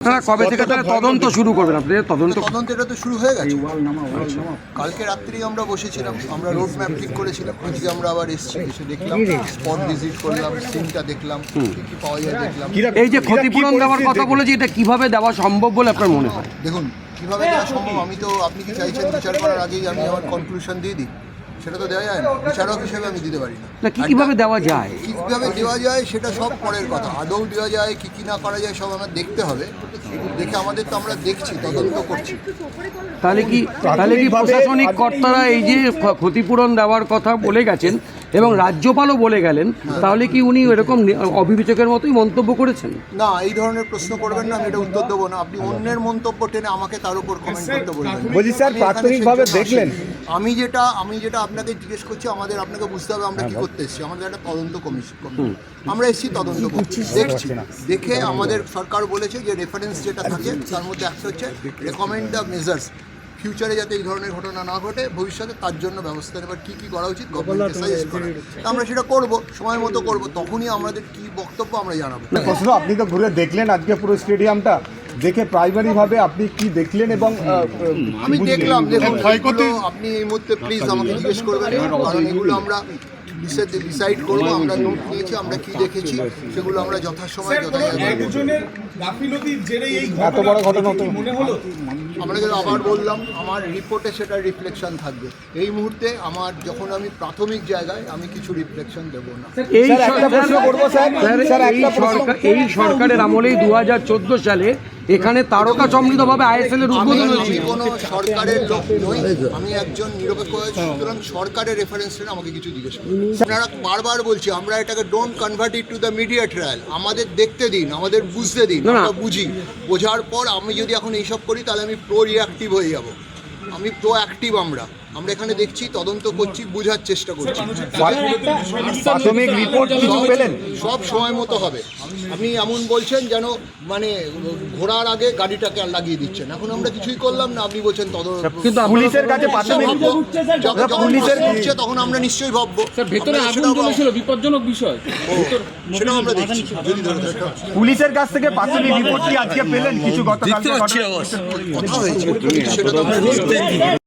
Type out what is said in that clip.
আপনারা কবে থেকে তাহলে তদন্ত শুরু করবেন? আপনাদের তদন্ত তদন্ত এটা তো শুরু হয়ে গেছে। কালকে রাত্রেই আমরা বসেছিলাম আমরা রোড ম্যাপ ঠিক করেছিলাম আজকে আমরা আবার এসেছি এসে দেখলাম স্পট ভিজিট করলাম সিনটা দেখলাম কি কি পাওয়া যায় দেখলাম। এই যে ক্ষতিপূরণ দেওয়ার কথা বলেছি এটা কীভাবে দেওয়া সম্ভব বলে আপনার মনে হয়? দেখুন কীভাবে দেওয়া সম্ভব আমি তো আপনি কি চাইছেন বিচার করার আগেই আমি আমার কনক্লুশন দিয়ে দিই? সেটা তো দেওয়া যায় না। বিচারক হিসেবে আমি দিতে পারি না। কীভাবে দেওয়া যায়? কীভাবে দেওয়া যায় সেটা সব পরের কথা। আদৌ দেওয়া যায় কি কি না করা যায় সব আমার দেখতে হবে। দেখে আমাদের তো আমরা দেখছি তদন্ত করছি। তাহলে কি তাহলে কি প্রশাসনিক কর্তারা এই যে ক্ষতিপূরণ দেওয়ার কথা বলে গেছেন এবং রাজ্যপালও বলে গেলেন তাহলে কি উনি এরকম অবিবেচকের মতোই মন্তব্য করেছেন? না এই ধরনের প্রশ্ন করবেন না আমি এটা উত্তর দেবো না। আপনি অন্যের মন্তব্য টেনে আমাকে তার উপর কমেন্ট করতে বলবেন। বলছি স্যার, প্রাথমিকভাবে দেখলেন? আমি যেটা আমি যেটা আপনাকে জিজ্ঞেস করছি আমাদের আপনাকে বুঝতে হবে আমরা কি করতে এসেছি। আমাদের একটা তদন্ত কমিশন আমরা এসেছি তদন্ত করছি দেখছি। দেখে আমাদের সরকার বলেছে যে রেফারেন্স যেটা থাকে তার মধ্যে একটা হচ্ছে রেকমেন্ড দ্য মেজার্স ফিউচারে যাতে এই ধরনের ঘটনা না ঘটে ভবিষ্যতে তার জন্য ব্যবস্থা নেবার কী কী করা উচিত গভর্নমেন্টকে সাজেস্ট করা। আমরা সেটা করব সময় মতো করব তখনই আমাদের কি বক্তব্য আমরা জানাব। আপনি তো ঘুরে দেখলেন আজকে পুরো স্টেডিয়ামটা দেখে প্রাইমারি ভাবে আপনি কি দেখলেন এবং আমি দেখলাম দেখুন এগুলো আপনি এই মুহূর্তে প্লিজ আমাকে জিজ্ঞেস করবেন কারণ এগুলো আমরা ডিসাইড করব আমরা নোট নিয়েছি আমরা কি দেখেছি সেগুলো আমরা যথাসময়ে যথাযথ দুজনের গাফিলতির জেরেই এই ঘটনা তো মনে হলো? আমরা যেটা আবার বললাম আমার রিপোর্টে সেটা রিফ্লেকশন থাকবে। এই মুহূর্তে আমার যখন আমি প্রাথমিক জায়গায় আমি কিছু রিফ্লেকশন দেবো না। এই স্যার, একটা প্রশ্ন করব, স্যার। স্যার, স্যার, এই সরকার এই সরকারের আমলেই দু হাজার চোদ্দ সালে এখানে তারকা সমৃদ্ধভাবে আইএসএল এর আমি উদ্বোধন আমি হয়েছিল। কোনো সরকারের লোক নই আমি একজন নিরপেক্ষ সুতরাং সরকারের রেফারেন্স আমাকে কিছু জিজ্ঞেস করুন। আপনারা বারবার বলছি আমরা এটাকে don't convert it to the media trial আমাদের দেখতে দিন আমাদের বুঝতে দিন। আমরা বুঝি। বোঝার পর আমি যদি এখন এইসব করি তাহলে আমি প্রো রিয়াক্টিভ হয়ে যাব। আমি প্রো অ্যাক্টিভ আমরা। আমরা এখানে দেখছি তদন্ত করছি বোঝার চেষ্টা করছি। প্রাথমিক রিপোর্ট কিছু সব- পেলেন? সব সময় মতো হবে। আপনি এমন বলছেন যেন মানে ঘোড়ার আগে গাড়িটাকে আর লাগিয়ে দিচ্ছেন। এখন আমরা কিছুই করলাম না আপনি বলছেন তদন্ত কিন্তু পুলিশের কাছে প্রাথমিক পুলিশের উঠছে তখন আমরা নিশ্চয়ই ভাববো। স্যার ভেতরে আগুন জ্বলেছিল বিপজ্জনক বিষয়। সেটাও আমরা দেখছি। যদি পুলিশের কাছ থেকে প্রাথমিক রিপোর্ট কি আজকে পেলেন? কিছু গতকাল কথা হয়েছে